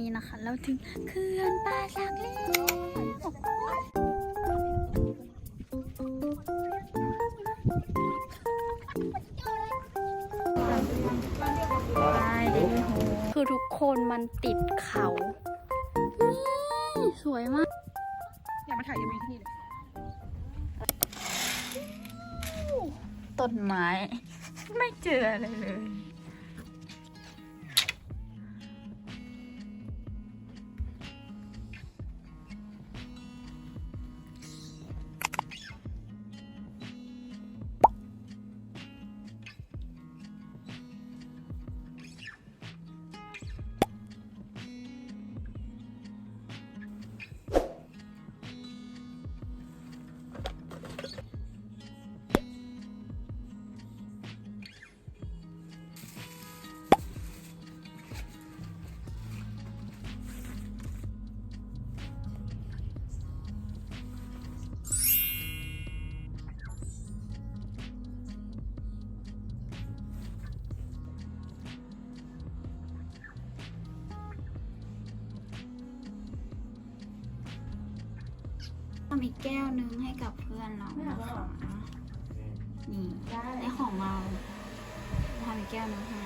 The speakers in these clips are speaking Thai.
นี่นะคะเราถึงเขื่อนป่าสักแล้วคือทุกคนมันติดเขานี่สวยมาก อยากมาถ่ายยังไงที่นี่เลยต้นไม้ ไม่เจออะไรเลย องมีแก้วนึงให้กับเพื่อนเรานะคะนี่ในของเราทำอีกแก้วนึงให้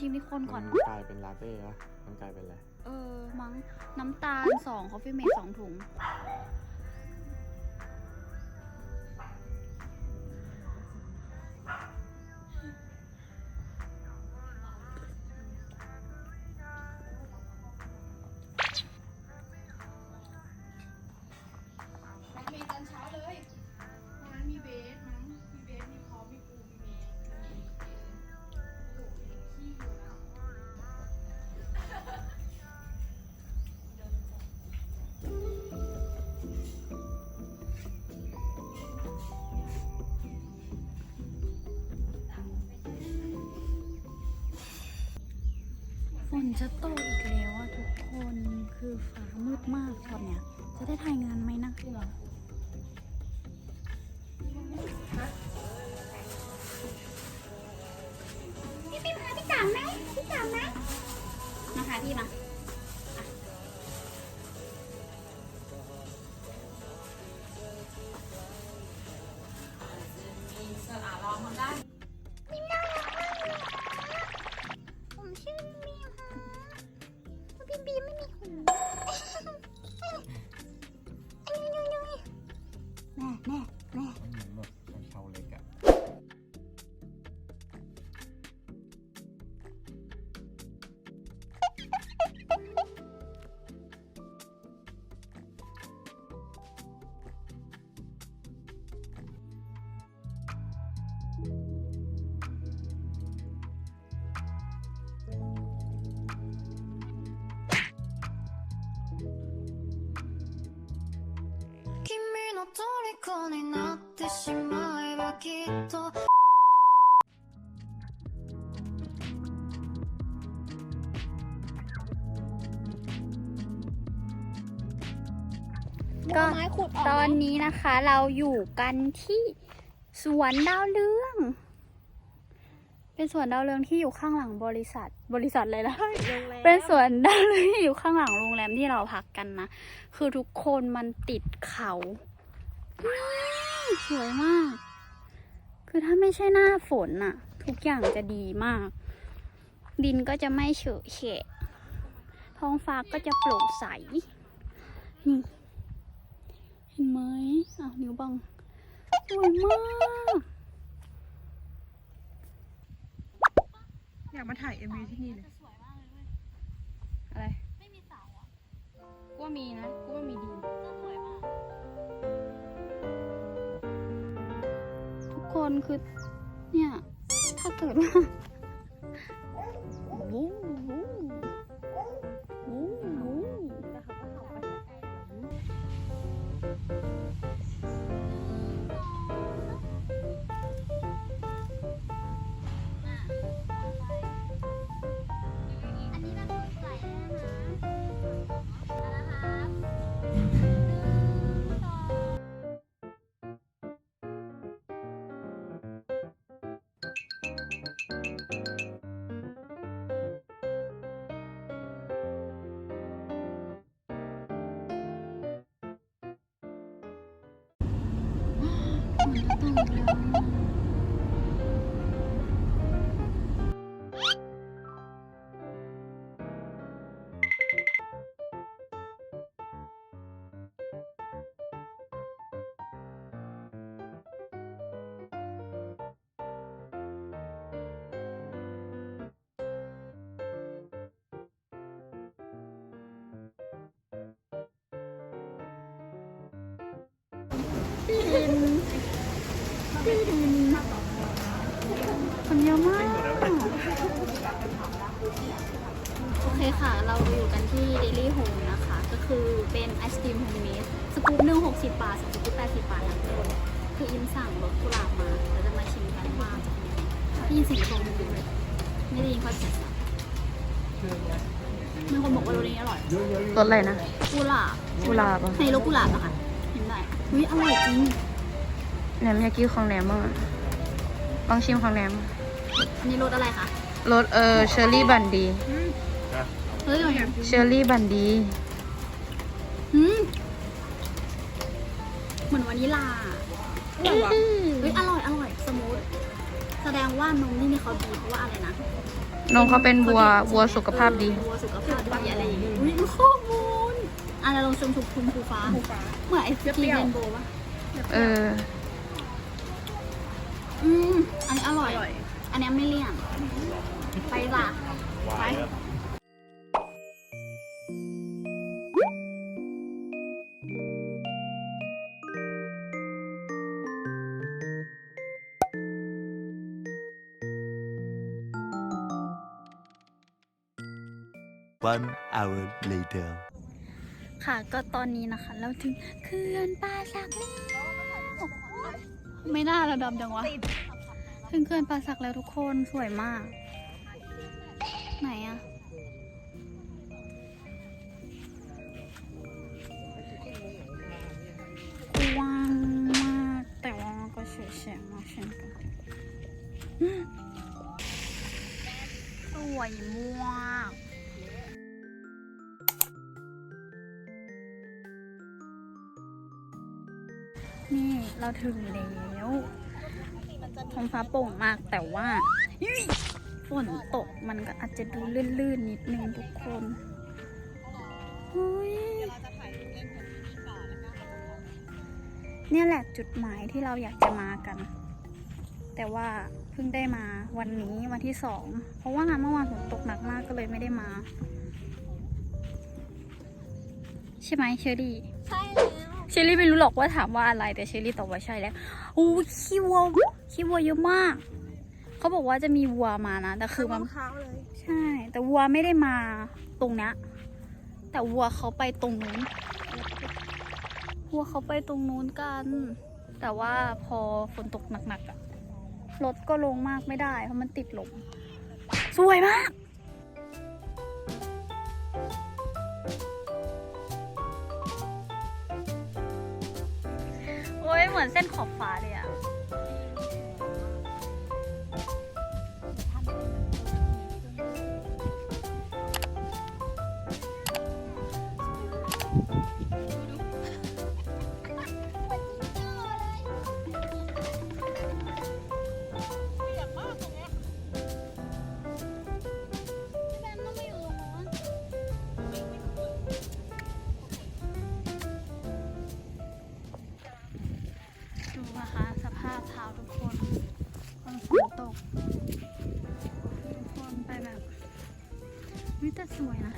ชิมที่คนก่อนกลายเป็นลาเต้ปะมันกลายเป็นอะไร เออ มั้งน้ำตาลสองคอฟฟี่เมดสองถุง จะตกอีกแล้วอะทุกคนคือฟ้ามืดมากตอนเนี้ย จะได้ถ่ายงานไหมนะพี่พี่มาพี่จ๋าไหมพี่จ๋าไหมมาค่ะพี่มา てしまえばきっと ก็ตอนนี้นะคะเราอยู่กันที่สวนดาวเรือง เป็นสวนดาวเรืองที่อยู่ข้างหลังบริษัท บริษัทเลยนะ เป็นสวนดาวเรืองที่อยู่ข้างหลังโรงแรมที่เราพักกันนะ คือทุกคนมันติดเขานี่ สวยมาก คือถ้าไม่ใช่หน้าฝนน่ะทุกอย่างจะดีมาก ดินก็จะไม่เฉอะแฉะท้องฟ้าก็จะโปร่งใส นี่เห็นไหมอ้าวนิ้วบังสวยมาก อยากมาถ่าย MV ที่นี่เลย อะไร ไม่มีเสาอะกูว่ามีนะกูว่ามีดี นคือ เนี่ย ถ้าตื่นมาวู้วู้ Ha ha ha ha! คนเยอะมาก โอเคค่ะ เราอยู่กันที่ Daily Home นะคะ ก็คือเป็นไอศครีมโฮมเมดสกู๊ปหนึ่งหกสิบบาทสองสกู๊ปแปดสิบบาทนะทุกคนคืออิมสั่งรสกุหลาบมาเราจะมาชิมกันว่าจะเป็นยังไงได้ยินเสียงโทรมาดูเลยไม่ได้ยินเขาเสียงสับมีคนบอกว่ารสนี้อร่อยรสอะไรนะกุหลาบกุหลาบอะในรสกุหลาบอะค่ะเห็นได้อุ้ยอร่อยจริง แหนมยากิของแหนมบ้างอะลองชิมของแหนมอันนี้รสอะไรคะรสเออเชอร์รี่บันดีเฮ้ยอร่อยเชอร์รี่บันดีอืมเหมือนวานิลลาเฮ้ยอร่อยอร่อยสมูทแสดงว่านมนี่นี่เขาดีเพราะว่าอะไรนะนมเขาเป็นวัววัวสุขภาพดี วัวสุขภาพดีอะไรอย่างเงี้ยอุ้ยข้อมูลอะเราลองชมทุกคุณภูฟ้า เหมือนไอศกรีมเรนโบว์ปะ เอออืม อันนี้อร่อย อันนี้ไม่เลี่ยน ไปจ้ะไป One hour later. ค่ะก็ตอนนี้นะคะ เราถึงเขื่อนป่าสักแล้วไม่น่าระดมจังวะ ถึงเขื่อนป่าสักแล้วทุกคนสวยมาก ไหนอะกว้างมากแต่ว่าก็เฉยๆมากเช่นกันสวยมากนี่เราถึงแล้ว ท้องฟ้าโปร่งมากแต่ว่าฝนตกมันก็อาจจะดูลื่นๆนิดนึงทุกคนเฮ้ยเนี่ยแหละจุดหมายที่เราอยากจะมากัน แต่ว่าเพิ่งได้มาวันนี้วันที่สอง เพราะว่างานเมื่อวานฝนตกหนักมากก็เลยไม่ได้มา ใช่ไหมเชอรี่ เชอรี่ไม่รู้หรอกว่าถามว่าอะไรแต่เชอรี่ตอบว่าใช่แล้วอู้ขี้วัวขี้วัวเยอะมาก เขาบอกว่าจะมีวัวมานะแต่คือมันใช่ แต่วัวไม่ได้มาตรงเนี้ยแต่วัวเขาไปตรงนู้นวัวเขาไปตรงนู้นกัน แต่ว่าพอฝนตกหนักๆอะรถก็ลงมากไม่ได้เพราะมันติดลมสวยมาก เส้นขอบฟ้าเลยอะ วิแต่สวยนะ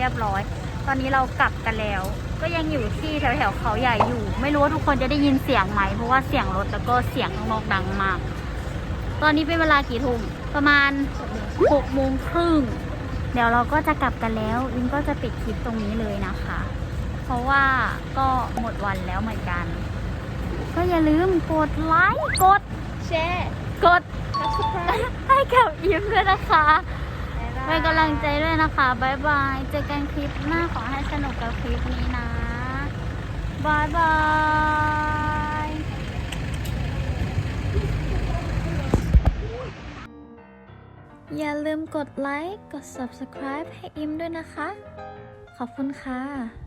เรียบร้อย ตอนนี้เรากลับกันแล้ว ก็ยังอยู่ที่แถวๆเขาใหญ่อยู่ ไม่รู้ว่าทุกคนจะได้ยินเสียงไหม เพราะว่าเสียงรถแล้วก็เสียงข้างนอกดังมาก ตอนนี้เป็นเวลากี่ทุ่มประมาณหกโมงครึ่งเดี๋ยวเราก็จะกลับกันแล้วลินก็จะปิดคลิปตรงนี้เลยนะคะ เพราะว่าก็หมดวันแล้วเหมือนกัน ก็อย่าลืมกดไลค์กดแช่กดให้กับอิมด้วยนะคะ ไป็นกำลังใจด้วยนะคะบายบาย เจอกันคลิปหน้าขอให้สนุกกับคลิปนี้นะบายบายอย่าลืมกดไลค์ กด subscribe ให้อิมด้วยนะคะ ขอบคุณค่ะ